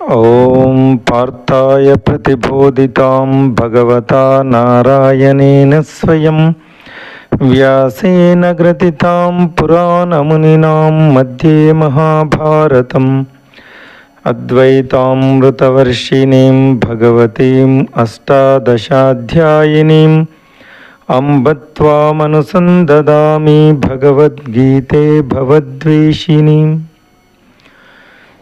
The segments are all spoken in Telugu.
ॐ पार्थाय प्रतिबोधितां भगवता नारायणेन स्वयं व्यासेन ग्रथितां पुराणमुनिनां मध्ये महाभारतम् अद्वैतामृतवर्षिणीं भगवतीम् अष्टादशाध्यायिनीम् अम्ब त्वामनुसन्ददामि भगवद्गीते भवद्वेषिणीम्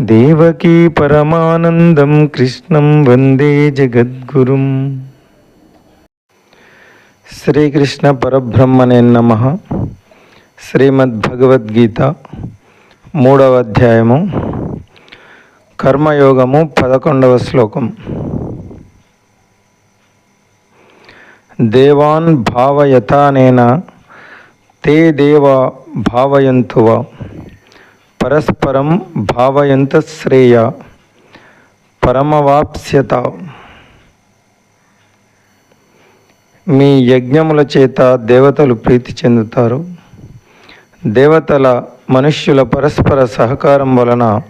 దేవకీ పరమానందం కృష్ణం వందే జగద్గురుం. శ్రీకృష్ణ పరబ్రహ్మనే నమ. శ్రీమద్భగవద్గీత మూడవ అధ్యాయము. కర్మయోగము పదకొండవ శ్లోకం. దేవాన్ భావయతానేన తే దేవ భావయంతువ. పరస్పరం భావయంత శ్రేయ పరమవాప్స్యత. మీ యజ్ఞముల చేత దేవతలు ప్రీతి చెందుతారు. దేవతల మనుష్యుల పరస్పర సహకారం వలన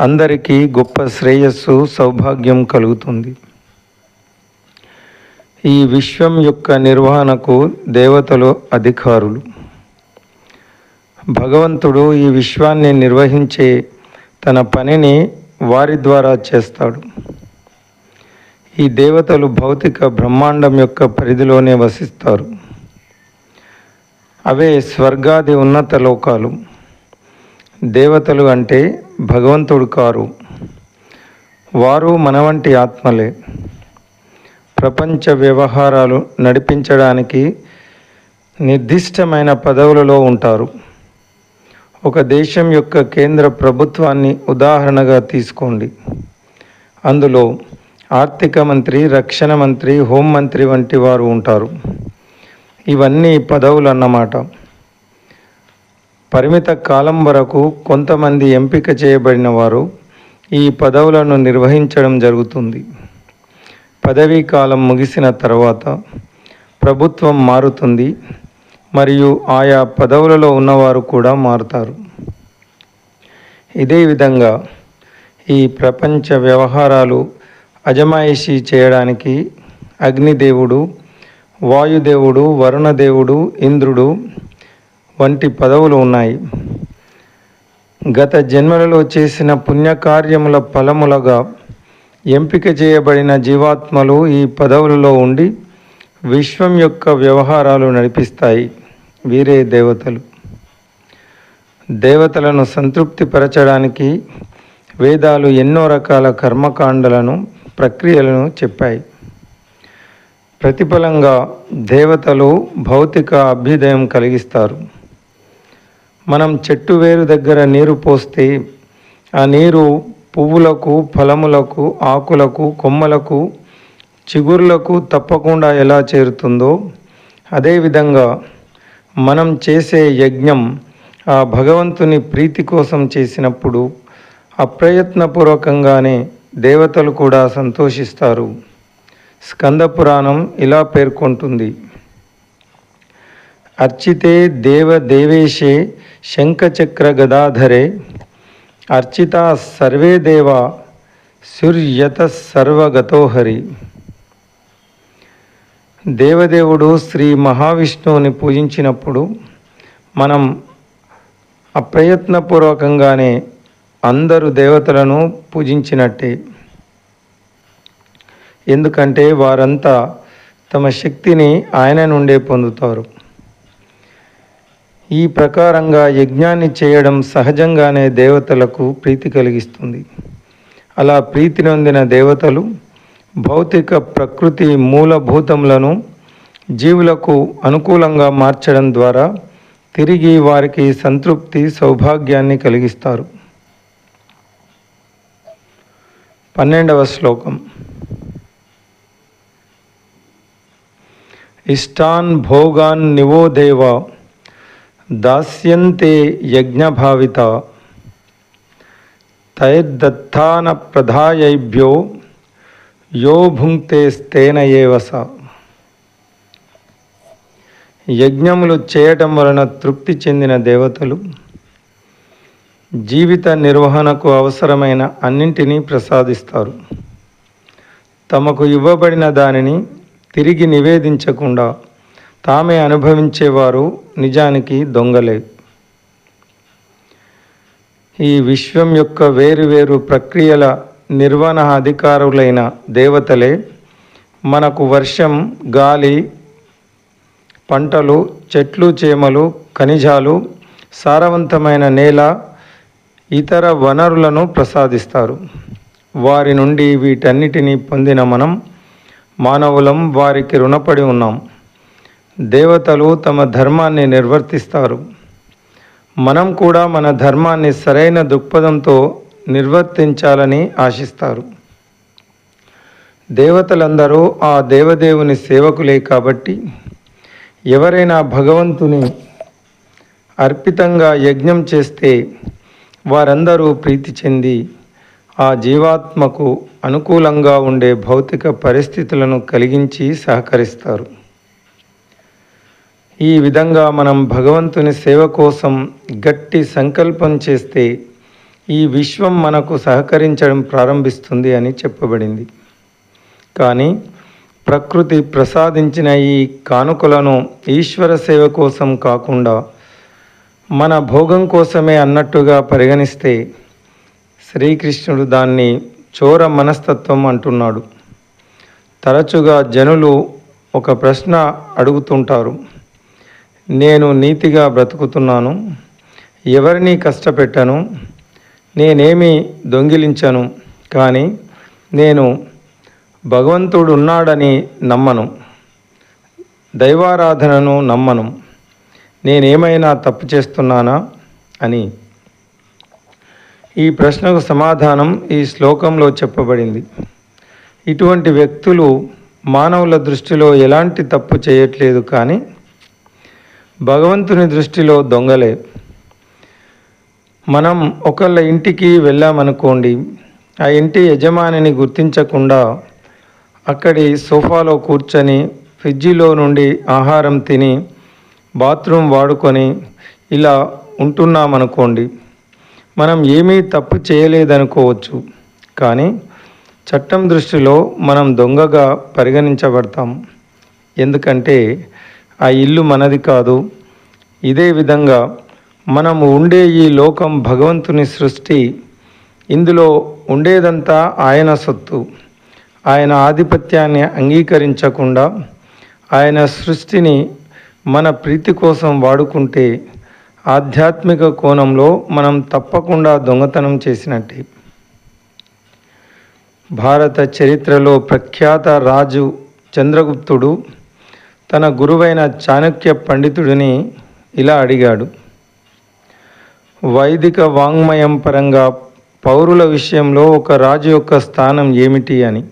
అందరికీ గొప్ప శ్రేయస్సు సౌభాగ్యం కలుగుతుంది. ఈ విశ్వం యొక్క నిర్వహణకు దేవతలు అధికారులు. భగవంతుడు ఈ విశ్వాన్ని నిర్వహించే తన పనిని వారి ద్వారా చేస్తాడు. ఈ దేవతలు భౌతిక బ్రహ్మాండం యొక్క పరిధిలోనే వసిస్తారు. అవే స్వర్గాది ఉన్నత లోకాలు. దేవతలు అంటే భగవంతుడు కారు. వారు మన వంటి ఆత్మలే. ప్రపంచ వ్యవహారాలు నడిపించడానికి నిర్దిష్టమైన పదవులలో ఉంటారు. ఒక దేశం యొక్క కేంద్ర ప్రభుత్వాన్ని ఉదాహరణగా తీసుకోండి. అందులో ఆర్థిక మంత్రి రక్షణ మంత్రి హోంమంత్రి వంటి వారు ఉంటారు. ఇవన్నీ పదవులు అన్నమాట. పరిమిత కాలం వరకు కొంతమంది ఎంపిక చేయబడిన వారు ఈ పదవులను నిర్వహించడం జరుగుతుంది. పదవీ కాలం ముగిసిన తర్వాత ప్రభుత్వం మారుతుంది. మరియు ఆయా పదవులలో ఉన్నవారు కూడా మారుతారు. ఇదే విధంగా ఈ ప్రపంచ వ్యవహారాలు అజమాయిషీ చేయడానికి అగ్నిదేవుడు వాయుదేవుడు వరుణదేవుడు ఇంద్రుడు వంటి పదవులు ఉన్నాయి. గత జన్మలలో చేసిన పుణ్యకార్యముల ఫలములగా ఎంపిక చేయబడిన జీవాత్మలు ఈ పదవులలో ఉండి విశ్వం యొక్క వ్యవహారాలు నడిపిస్తాయి. వీరే దేవతలు. దేవతలను సంతృప్తిపరచడానికి వేదాలు ఎన్నో రకాల కర్మకాండలను ప్రక్రియలను చెప్పాయి. ప్రతిఫలంగా దేవతలు భౌతిక అభ్యుదయం కలిగిస్తారు. మనం చెట్టు వేరు దగ్గర నీరు పోస్తే ఆ నీరు పువ్వులకు ఫలములకు ఆకులకు కొమ్మలకు చిగురులకు తప్పకుండా ఎలా చేరుతుందో అదేవిధంగా మనం చేసే యజ్ఞం ఆ భగవంతుని ప్రీతి కోసం చేసినప్పుడు అప్రయత్నపూర్వకంగానే దేవతలు కూడా సంతోషిస్తారు. స్కంద పురాణం ఇలా పేర్కొంటుంది. అర్చితే దేవ దేవేశే శంఖచక్ర గదాధరే అర్చిత సర్వే దేవ సుర్యత సర్వగతోహరి. దేవదేవుడు శ్రీ మహావిష్ణువుని పూజించినప్పుడు మనం అప్రయత్నపూర్వకంగానే అందరు దేవతలను పూజించినట్టే. ఎందుకంటే వారంతా తమ శక్తిని ఆయన నుండే పొందుతారు. ఈ ప్రకారంగా యజ్ఞాన్ని చేయడం సహజంగానే దేవతలకు ప్రీతి కలిగిస్తుంది. అలా ప్రీతి నొందిన దేవతలు భౌతిక ప్రకృతి మూలభూతములను జీవులకు అనుకూలంగా మార్చడం ద్వారా తిరిగి వారికి సంతృప్తి సౌభాగ్యాన్ని కలిగిస్తారు. పన్నెండవ శ్లోకం. ఇష్టాన్ భోగాన్ నివోదేవ దాస్యంతే యజ్ఞభావిత తైర్దత్తాన ప్రధాయైభ్యో యో భుంక్తే స్తేన ఏవస యజ్ఞములు చేయటం వలన తృప్తి చెందిన దేవతలు జీవిత నిర్వహణకు అవసరమైన అన్నింటినీ ప్రసాదిస్తారు. తమకు ఇవ్వబడిన దానిని తిరిగి నివేదించకుండా తామే అనుభవించేవారు నిజానికి దొంగలే. ఈ విశ్వం యొక్క వేరువేరు ప్రక్రియల నిర్వహణ అధికారులైన దేవతలే మనకు వర్షం గాలి పంటలు చెట్లు చేమలు ఖనిజాలు సారవంతమైన నేల ఇతర వనరులను ప్రసాదిస్తారు. వారి నుండి వీటన్నిటినీ పొందిన మనం మానవులం వారికి రుణపడి ఉన్నాం. దేవతలు తమ ధర్మాన్ని నిర్వర్తిస్తారు. మనం కూడా మన ధర్మాన్ని సరైన దృక్పథంతో నిర్వర్తించాలని ఆశిస్తారు. దేవతలందరూ ఆ దేవదేవుని సేవకులే కాబట్టి ఎవరైనా భగవంతుని అర్పితంగా యజ్ఞం చేస్తే వారందరూ ప్రీతి చెంది ఆ జీవాత్మకు అనుకూలంగా ఉండే భౌతిక పరిస్థితులను కలిగించి సహకరిస్తారు. ఈ విధంగా మనం భగవంతుని సేవ కోసం గట్టి సంకల్పం చేస్తే ఈ విశ్వం మనకు సహకరించడం ప్రారంభిస్తుంది అని చెప్పబడింది. కానీ ప్రకృతి ప్రసాదించిన ఈ కానుకలను ఈశ్వర సేవ కోసం కాకుండా మన భోగం కోసమే అన్నట్టుగా పరిగణిస్తే శ్రీకృష్ణుడు దాన్ని చోర మనస్తత్వం అంటున్నాడు. తరచుగా జనులు ఒక ప్రశ్న అడుగుతుంటారు. నేను నీతిగా బ్రతుకుతున్నాను. ఎవరిని కష్టపెట్టను? నేనేమి దొంగిలించను కానీ నేను భగవంతుడు ఉన్నాడని నమ్మను. దైవారాధనను నమ్మను. నేనేమైనా తప్పు చేస్తున్నానా అని. ఈ ప్రశ్నకు సమాధానం ఈ శ్లోకంలో చెప్పబడింది. ఇటువంటి వ్యక్తులు మానవుల దృష్టిలో ఎలాంటి తప్పు చేయట్లేదు కానీ భగవంతుని దృష్టిలో దొంగలే. మనం ఒకళ్ళ ఇంటికి వెళ్ళామనుకోండి ఆ ఇంటి యజమానిని గుర్తించకుండా అక్కడి సోఫాలో కూర్చొని ఫ్రిడ్జిలో నుండి ఆహారం తిని బాత్రూమ్ వాడుకొని ఇలా ఉంటున్నామనుకోండి మనం ఏమీ తప్పు చేయలేదనుకోవచ్చు. కానీ చట్టం దృష్టిలో మనం దొంగగా పరిగణించబడతాం. ఎందుకంటే ఆ ఇల్లు మనది కాదు. ఇదే విధంగా మనము ఉండే ఈ లోకం భగవంతుని సృష్టి. ఇందులో ఉండేదంతా ఆయన సొత్తు. ఆయన ఆధిపత్యాన్ని అంగీకరించకుండా ఆయన సృష్టిని మన ప్రీతి కోసం వాడుకుంటే ఆధ్యాత్మిక కోణంలో మనం తప్పకుండా దొంగతనం చేసినట్టే. భారత చరిత్రలో ప్రఖ్యాత రాజు చంద్రగుప్తుడు తన గురువైన చాణక్య పండితుడిని ఇలా అడిగాడు. వైదిక వాంగ్మయం పరంగా పౌరుల విషయంలో ఒక రాజు యొక్క స్థానం ఏమిటి అని.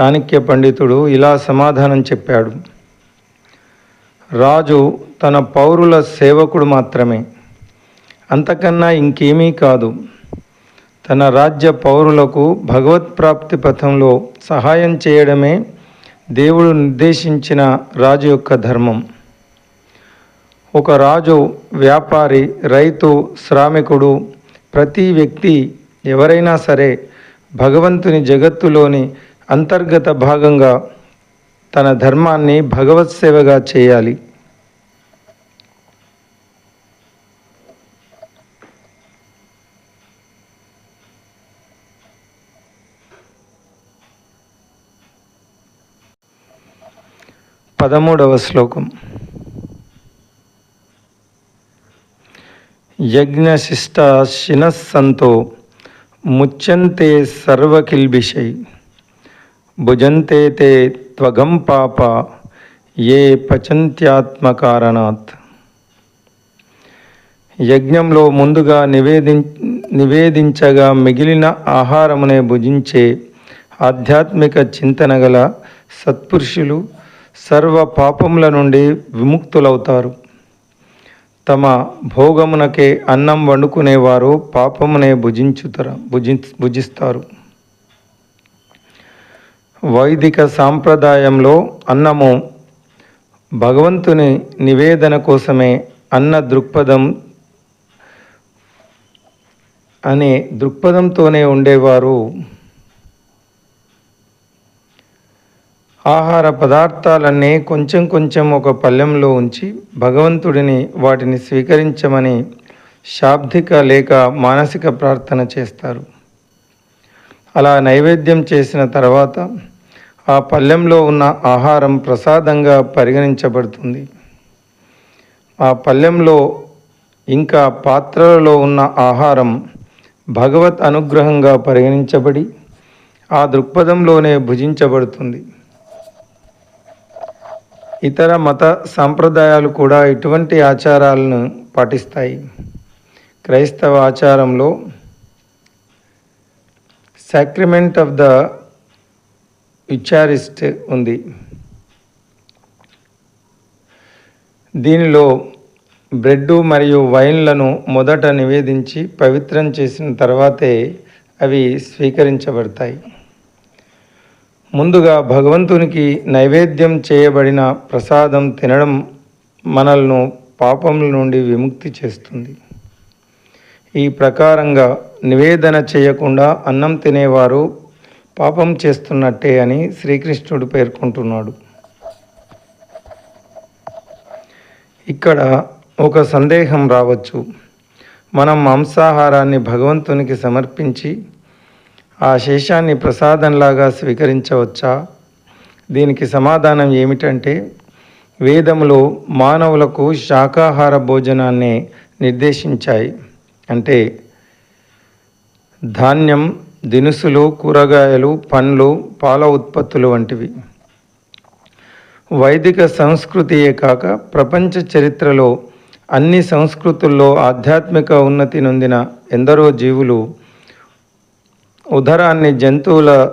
చాణక్య పండితుడు ఇలా సమాధానం చెప్పాడు. రాజు తన పౌరుల సేవకుడు మాత్రమే. అంతకన్నా ఇంకేమీ కాదు. తన రాజ్య పౌరులకు భగవత్ప్రాప్తి పథంలో సహాయం చేయడమే దేవుడు నిర్దేశించిన రాజు యొక్క ధర్మం. ఒక రాజు వ్యాపారి రైతు శ్రామికుడు ప్రతి వ్యక్తి ఎవరైనా సరే భగవంతుని జగత్తులోని అంతర్గత భాగంగా తన ధర్మాన్ని భగవత్ సేవగా చేయాలి. పదమూడవ శ్లోకం. యజ్ఞశిష్ట శినస్సంతో ముచ్యంతే సర్వకిల్బిషై భుజంతే తే త్వగం పాప ఏ పచంత్యాత్మకారణాత్. యజ్ఞంలో ముందుగా నివేది నివేదించగా మిగిలిన ఆహారమునే భుజించే ఆధ్యాత్మిక చింతన గల సత్పురుషులు సర్వ పాపముల నుండి విముక్తులవుతారు. తమ భోగమునకే అన్నం వండుకునేవారు పాపమునే భుజించుతర భుజి భుజిస్తారు. వైదిక సాంప్రదాయంలో అన్నము భగవంతుని నివేదన కోసమే అన్న దృక్పథం అనే దృక్పథంతోనే ఉండేవారు. ఆహార పదార్థాలన్నీ కొంచెం కొంచెం ఒక పళ్ళెంలో ఉంచి భగవంతుడిని వాటిని స్వీకరించమని శాబ్దిక లేక మానసిక ప్రార్థన చేస్తారు. అలా నైవేద్యం చేసిన తర్వాత ఆ పళ్ళెంలో ఉన్న ఆహారం ప్రసాదంగా పరిగణించబడుతుంది. ఆ పళ్ళెంలో ఇంకా పాత్రలలో ఉన్న ఆహారం భగవత్ అనుగ్రహంగా పరిగణించబడి ఆ దృక్పథంలోనే భుజించబడుతుంది. ఇతర మత సాంప్రదాయాలు కూడా ఇటువంటి ఆచారాలను పాటిస్తాయి. క్రైస్తవ ఆచారంలో సాక్రిమెంట్ ఆఫ్ ద విచారిస్ట్ ఉంది. దీనిలో బ్రెడ్ మరియు వైన్లను మొదట నివేదించి పవిత్రం చేసిన తర్వాతే అవి స్వీకరించబడతాయి. ముందుగా భగవంతునికి నైవేద్యం చేయబడిన ప్రసాదం తినడం మనల్ని పాపముల నుండి విముక్తి చేస్తుంది. ఈ ప్రకారంగా నివేదన చేయకుండా అన్నం తినేవారు పాపం చేస్తున్నట్టే అని శ్రీకృష్ణుడు పేర్కొంటున్నాడు. ఇక్కడ ఒక సందేహం రావచ్చు. మనం మాంసాహారాన్ని భగవంతునికి సమర్పించి ఆ శేషాన్ని ప్రసాదంలాగా స్వీకరించవచ్చా? దీనికి సమాధానం ఏమిటంటే వేదములు మానవులకు శాకాహార భోజనాన్ని నిర్దేశించాయి. అంటే ధాన్యం దినుసులు కూరగాయలు పండ్లు పాల ఉత్పత్తులు వంటివి. వైదిక సంస్కృతియే కాక ప్రపంచ చరిత్రలో అన్ని సంస్కృతుల్లో ఆధ్యాత్మిక ఉన్నతి నొందిన ఎందరో జీవులు ఉదరాన్ని జంతువుల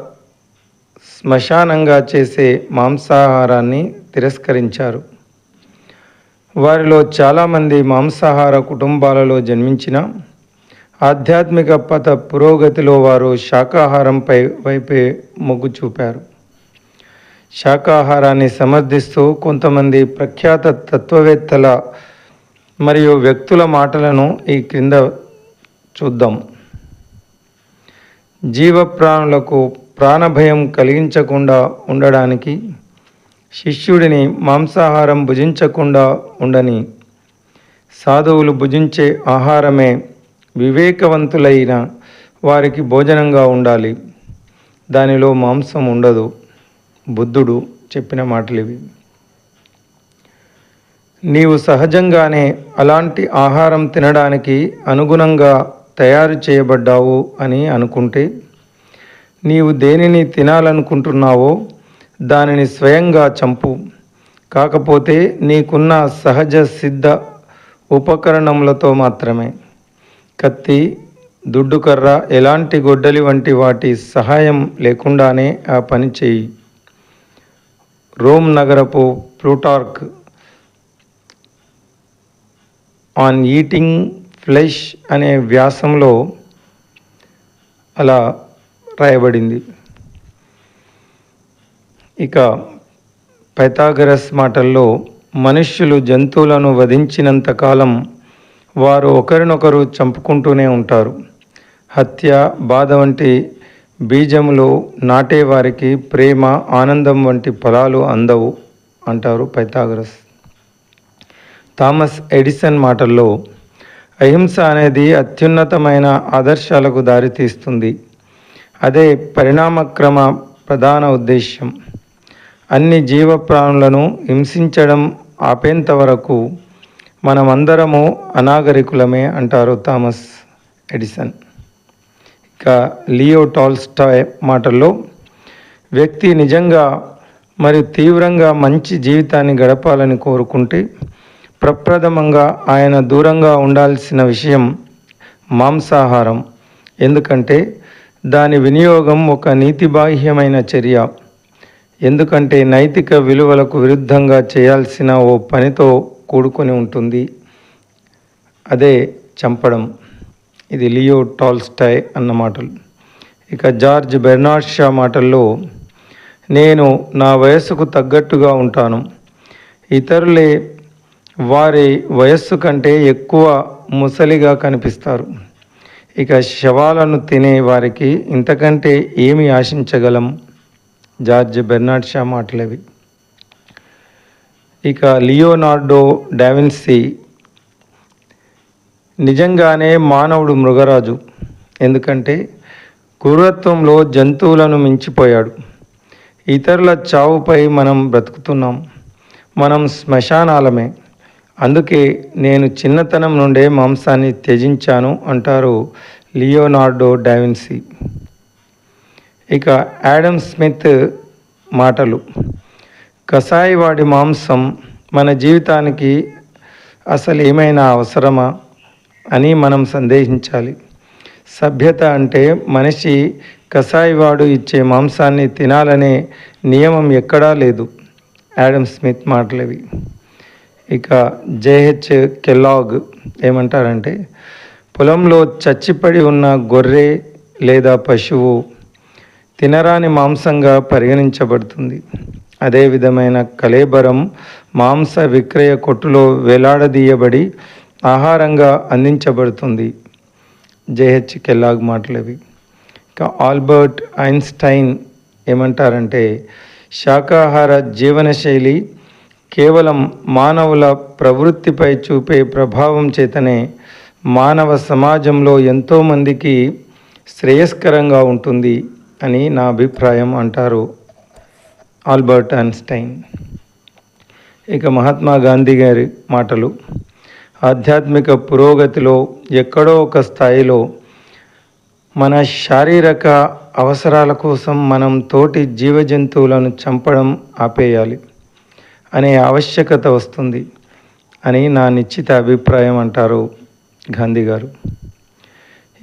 శ్మశానంగా చేసే మాంసాహారాన్ని తిరస్కరించారు. వారిలో చాలామంది మాంసాహార కుటుంబాలలో జన్మించిన ఆధ్యాత్మిక పథ పురోగతిలో వారు శాకాహారంపై వైపే మొగ్గు చూపారు. శాకాహారాన్ని సమర్థిస్తూ కొంతమంది ప్రఖ్యాత తత్వవేత్తల మరియు వ్యక్తుల మాటలను ఈ క్రింద చూద్దాం. జీవప్రాణులకు ప్రాణభయం కలిగించకుండా ఉండడానికి శిష్యుడిని మాంసాహారం భుజించకుండా ఉండని సాధువులు భుజించే ఆహారమే వివేకవంతులైన వారికి భోజనంగా ఉండాలి. దానిలో మాంసం ఉండదు. బుద్ధుడు చెప్పిన మాటలు ఇవి నీవు సహజంగానే అలాంటి ఆహారం తినడానికి అనుగుణంగా తయారు చేయబడ్డావు అని అనుకుంటే నీవు దేనిని తినాలనుకుంటున్నావో దానిని స్వయంగా చంపు. కాకపోతే నీకున్న సహజ సిద్ధ ఉపకరణములతో మాత్రమే. కత్తి దుడ్డుకర్ర ఎలాంటి గొడ్డలి వంటి వాటి సహాయం లేకుండానే ఆ పని చేయి. రోమ్ నగరపు ప్లూటార్క్. ఆన్ ఈటింగ్ ఫ్లెష్ అనే వ్యాసంలో అలా రాయబడింది. ఇక పైథాగరస్ మాటల్లో మనుష్యులు జంతువులను వధించినంత కాలం వారు ఒకరినొకరు చంపుకుంటూనే ఉంటారు. హత్య బాధ వంటి బీజములు నాటేవారికి ప్రేమ ఆనందం వంటి ఫలాలు అందవు అంటారు పైథాగరస్. థామస్ ఎడిసన్ మాటల్లో అహింస అనేది అత్యున్నతమైన ఆదర్శాలకు దారితీస్తుంది. అదే పరిణామక్రమ ప్రధాన ఉద్దేశ్యం. అన్ని జీవ ప్రాణులను హింసించడం ఆపేంత వరకు మనమందరము అనాగరికులమే అంటారు థామస్ ఎడిసన్. ఇక లియో టాల్స్టాయ్ మాటల్లో వ్యక్తి నిజంగా మరియు తీవ్రంగా మంచి జీవితాన్ని గడపాలని కోరుకుంటే ప్రప్రథమంగా ఆయన దూరంగా ఉండాల్సిన విషయం మాంసాహారం. ఎందుకంటే దాని వినియోగం ఒక నీతిబాహ్యమైన చర్య. ఎందుకంటే నైతిక విలువలకు విరుద్ధంగా చేయాల్సిన ఓ పనితో కూడుకొని ఉంటుంది. అదే చంపడం. ఇది లియో టాల్స్టాయ్ అన్న మాటలు. ఇక జార్జ్ బెర్నాడ్ షా మాటల్లో నేను నా వయస్సుకు తగ్గట్టుగా ఉంటాను. ఇతరులే వారి వయస్సు కంటే ఎక్కువ ముసలిగా కనిపిస్తారు. ఇక శవాలను తినే వారికి ఇంతకంటే ఏమి ఆశించగలం? జార్జ్ బెర్నాడ్ షా మాటలవి. ఇక లియోనార్డో డావిన్సీ నిజంగానే మానవుడు మృగరాజు. ఎందుకంటే క్రూరత్వంలో జంతువులను మించిపోయాడు. ఇతరుల చావుపై మనం బ్రతుకుతున్నాం. మనం శ్మశానాలమే. అందుకే నేను చిన్నతనం నుండే మాంసాన్ని త్యజించాను అంటారు లియోనార్డో డావిన్సీ ఇక యాడమ్ స్మిత్ మాటలు. కషాయివాడి మాంసం మన జీవితానికి అసలు ఏమైనా అవసరమా అని మనం సందేహించాలి. సభ్యత అంటే మనిషి కషాయివాడు ఇచ్చే మాంసాన్ని తినాలనే నియమం ఎక్కడా లేదు. యాడమ్ స్మిత్ మాటలవి. ఇక జేహెచ్ కెలాగ్ ఏమంటారంటే పొలంలో చచ్చిపడి ఉన్న గొర్రె లేదా పశువు తినరాని మాంసంగా పరిగణించబడుతుంది. అదే విధమైన కలేబరం మాంస విక్రయ కొట్టులో వేలాడదీయబడి ఆహారంగా అందించబడుతుంది. జేహెచ్ కెల్లాగ్ మాటలవి. ఇక ఆల్బర్ట్ ఐన్స్టైన్ ఏమంటారంటే శాకాహార జీవనశైలి కేవలం మానవుల ప్రవృత్తిపై చూపే ప్రభావం చేతనే మానవ సమాజంలో ఎంతోమందికి శ్రేయస్కరంగా ఉంటుంది అని నా అభిప్రాయం అంటారు ఆల్బర్ట్ ఐన్స్టైన్. ఇక మహాత్మా గాంధీ గారి మాటలు. ఆధ్యాత్మిక పురోగతిలో ఎక్కడో ఒక స్థాయిలో మన శారీరక అవసరాల కోసం మనం తోటి జీవజంతువులను చంపడం ఆపేయాలి. అనే ఆవశ్యకత వస్తుంది అని నా నిశ్చిత అభిప్రాయం అంటారు గాంధీ గారు.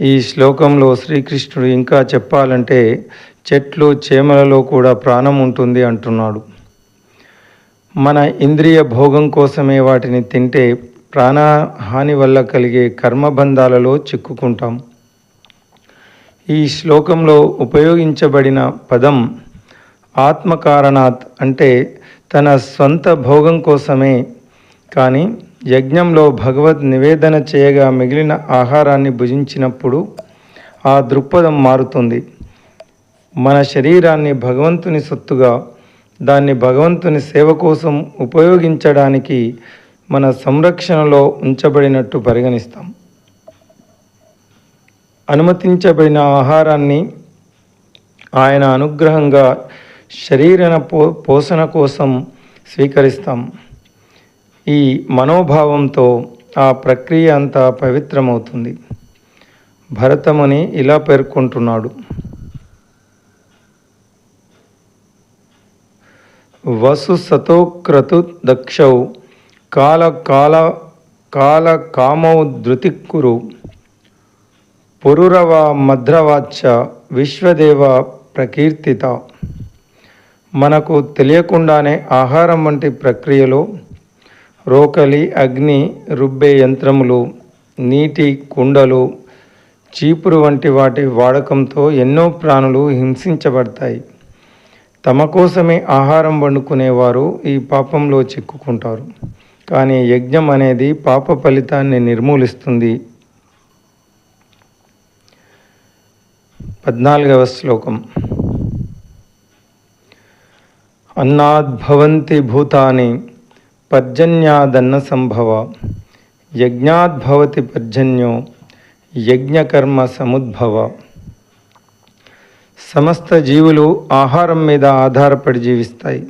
ఈ శ్లోకంలో శ్రీకృష్ణుడు ఇంకా చెప్పాలంటే చెట్లు చేమలలో కూడా ప్రాణం ఉంటుంది అంటున్నాడు. మన ఇంద్రియ భోగం కోసమే వాటిని తింటే ప్రాణహాని వల్ల కలిగే కర్మబంధాలలో చిక్కుకుంటాం. ఈ శ్లోకంలో ఉపయోగించబడిన పదం ఆత్మకారణాత్ అంటే తన సొంత భోగం కోసమే కానీ యజ్ఞంలో భగవద్ నివేదన చేయగా మిగిలిన ఆహారాన్ని భుజించినప్పుడు ఆ దృక్పథం మారుతుంది. మన శరీరాన్ని భగవంతుని సొత్తుగా దాన్ని భగవంతుని సేవ కోసం ఉపయోగించడానికి మన సంరక్షణలో ఉంచబడినట్టు పరిగణిస్తాం. అనుమతించబడిన ఆహారాన్ని ఆయన అనుగ్రహంగా శరీర పో పోషణ కోసం స్వీకరిస్తాం. ఈ మనోభావంతో ఆ ప్రక్రియ అంతా పవిత్రమవుతుంది. భరతముని ఇలా పేర్కొంటున్నాడు. వసు సతోక్రతు దక్షౌ కాల కాల కాల కామౌ ధృతిక్కురు. పురురవ మద్రవాచ విశ్వదేవ ప్రకీర్తిత. మనకు తెలియకుండానే ఆహారం వంటి ప్రక్రియలో రోకలి అగ్ని రుబ్బే యంత్రములు నీటి కుండలు చీపురు వంటి వాటి వాడకంతో ఎన్నో ప్రాణులు హింసించబడతాయి. తమ కోసమే ఆహారం వండుకునేవారు ఈ పాపంలో చిక్కుకుంటారు. కానీ యజ్ఞం అనేది పాప ఫలితాన్ని నిర్మూలిస్తుంది. పద్నాలుగవ శ్లోకం. అన్నాద్భవంతి భూతాని పర్జన్యాదన్న సంభవ యజ్ఞాద్భవతి పర్జన్యో యజ్ఞకర్మ సముద్భవ. సమస్త జీవులు ఆహారం మీద ఆధారపడి జీవిస్తాయి.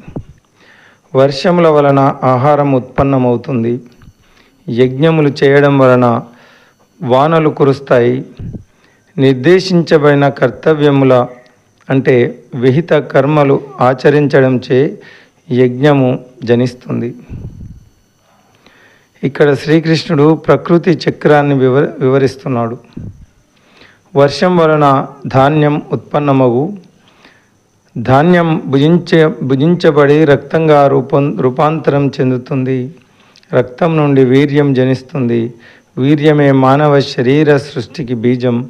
వర్షముల వలన ఆహారం ఉత్పన్నమవుతుంది. యజ్ఞములు చేయడం వలన వానలు కురుస్తాయి. నిర్దేశించబడిన కర్తవ్యముల అంటే విహిత కర్మలు ఆచరించడంచే యజ్ఞము జనిస్తుంది. ఇక్కడ శ్రీకృష్ణుడు ప్రకృతి చక్రాన్ని వివ వివరిస్తున్నాడు. వర్షం వలన ధాన్యం ఉత్పన్నమగు. ధాన్యం భుజించ భుజించబడి రక్తంగా రూపం రూపాంతరం చెందుతుంది. రక్తం నుండి వీర్యం జనిస్తుంది. వీర్యమే మానవ శరీర సృష్టికి బీజం.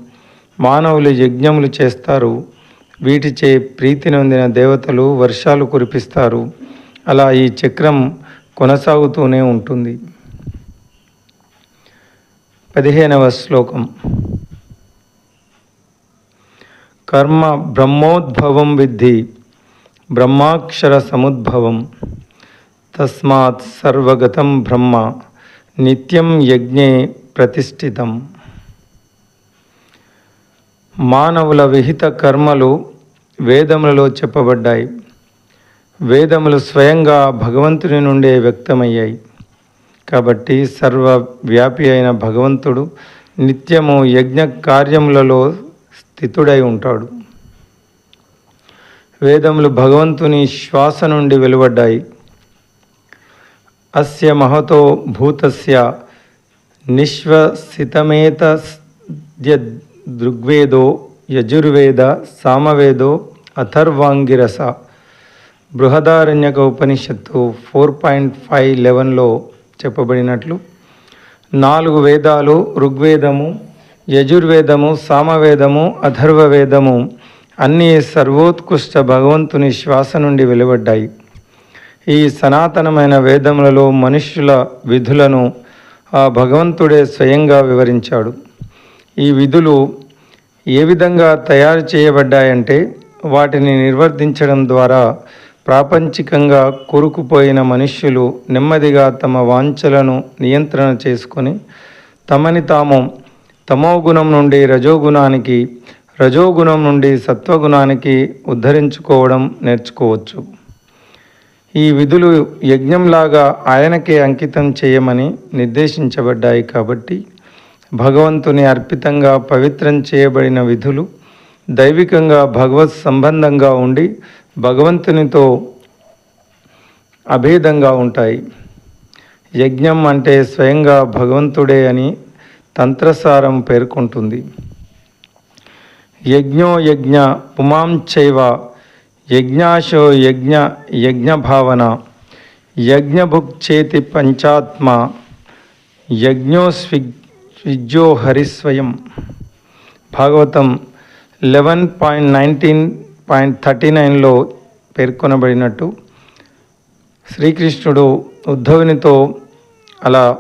మానవులు యజ్ఞములు చేస్తారు. వీటిచే ప్రీతి నొందిన దేవతలు వర్షాలు కురిపిస్తారు. అలా ఈ చక్రం కొనసాగుతూనే ఉంటుంది. పదిహేనవ శ్లోకం. కర్మ బ్రహ్మోద్భవం విద్ధి బ్రహ్మాక్షర సముద్భవం తస్మాత్ సర్వగతం బ్రహ్మ నిత్యం యజ్ఞే ప్రతిష్ఠితం. మానవుల విహిత కర్మలు వేదములలో చెప్పబడ్డాయి. వేదములు స్వయంగా భగవంతుని నుండే వ్యక్తమయ్యాయి. కాబట్టి సర్వవ్యాపి అయిన భగవంతుడు నిత్యము యజ్ఞ కార్యములలో స్థితుడై ఉంటాడు. వేదములు భగవంతుని శ్వాస నుండి వెలువడ్డాయి. అస్య Mahato భూతస్య నిశ్వసితమేత దృగ్వేదో Yajurveda సామవేదో అథర్వాంగిరస. Brihadaranyaka Upanishad four point five లెవెన్లో చెప్పబడినట్లు నాలుగు వేదాలు ఋగ్వేదము యజుర్వేదము సామవేదము అథర్వవేదము అన్నీ సర్వోత్కృష్ట భగవంతుని శ్వాస నుండి వెలువడ్డాయి. ఈ సనాతనమైన వేదములలో మనుష్యుల విధులను ఆ భగవంతుడే స్వయంగా వివరించాడు. ఈ విధులు ఏ విధంగా తయారు చేయబడ్డాయంటే వాటిని నిర్వర్తించడం ద్వారా ప్రాపంచికంగా కూరుకుపోయిన మనుష్యులు నెమ్మదిగా తమ వాంఛలను నియంత్రణ చేసుకొని తమని తాము తమోగుణం నుండి రజోగుణానికి రజోగుణం నుండి సత్వగుణానికి ఉద్ధరించుకోవడం నేర్చుకోవచ్చు. ఈ విధులు యజ్ఞంలాగా ఆయనకే అంకితం చేయమని నిర్దేశించబడ్డాయి కాబట్టి భగవంతుని అర్పితంగా పవిత్రం చేయబడిన విధులు దైవికంగా భగవత్ సంబంధంగా ఉండి భగవంతునితో అభేదంగా ఉంటాయి. యజ్ఞం అంటే స్వయంగా భగవంతుడే అని తంత్రసారం పేర్కొంటుంది. యజ్ఞో యజ్ఞ పుమాంచైవ యజ్ఞాశో యజ్ఞ యజ్ఞభావన యజ్ఞభుక్చేతి పంచాత్మ యజ్ఞో విజ్జో హరిస్వయం. Bhagavatam eleven point nineteen point thirty నైన్లో పేర్కొనబడినట్టు శ్రీకృష్ణుడు ఉద్ధవునితో అలా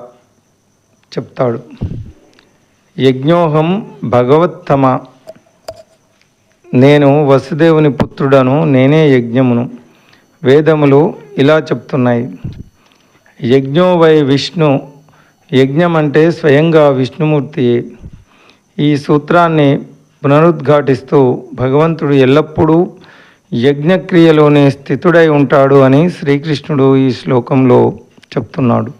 చెప్తాడు. యజ్ఞోహం భగవత్తమ. నేను వసుదేవుని పుత్రుడను నేనే యజ్ఞమును. వేదములు ఇలా చెప్తున్నాయి. యజ్ఞో వై విష్ణు యజ్ఞం అంటే స్వయంగా విష్ణుమూర్తి ఈ సూత్రాన్ని పునరుద్ఘాటిస్తూ భగవంతుడు ఎల్లప్పుడూ యజ్ఞక్రియలోనే స్థితుడై ఉంటాడు అని శ్రీకృష్ణుడు ఈ శ్లోకంలో చెప్తున్నాడు.